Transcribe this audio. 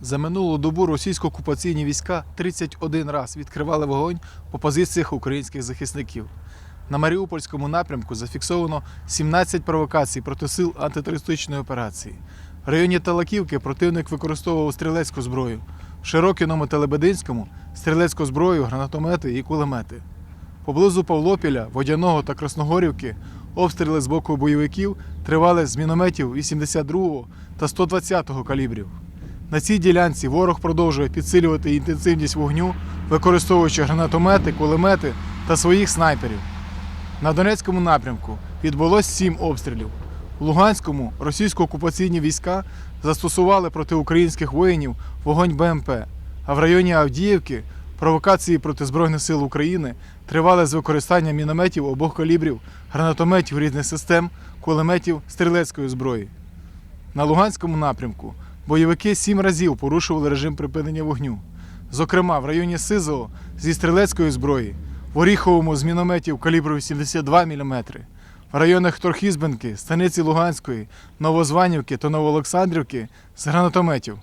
За минулу добу російсько-окупаційні війська 31 раз відкривали вогонь по позиціях українських захисників. На Маріупольському напрямку зафіксовано 17 провокацій проти сил антитерористичної операції. В районі Талаківки противник використовував стрілецьку зброю, в Широкіному та стрілецьку зброю, гранатомети і кулемети. Поблизу Павлопіля, Водяного та Красногорівки обстріли з боку бойовиків тривали з мінометів 82 та 120 калібрів. На цій ділянці ворог продовжує підсилювати інтенсивність вогню, використовуючи гранатомети, кулемети та своїх снайперів. На Донецькому напрямку відбулось сім обстрілів. У Луганському російсько-окупаційні війська застосували проти українських воїнів вогонь БМП, а в районі Авдіївки провокації проти Збройних сил України тривали з використанням мінометів обох калібрів, гранатометів різних систем, кулеметів стрілецької зброї. На Луганському напрямку бойовики сім разів порушували режим припинення вогню. Зокрема, в районі Сизово зі стрілецької зброї, в Оріховому з мінометів калібру 82 мм, в районах Торхізбенки, Станиці Луганської, Новозванівки та Новоолександрівки з гранатометів.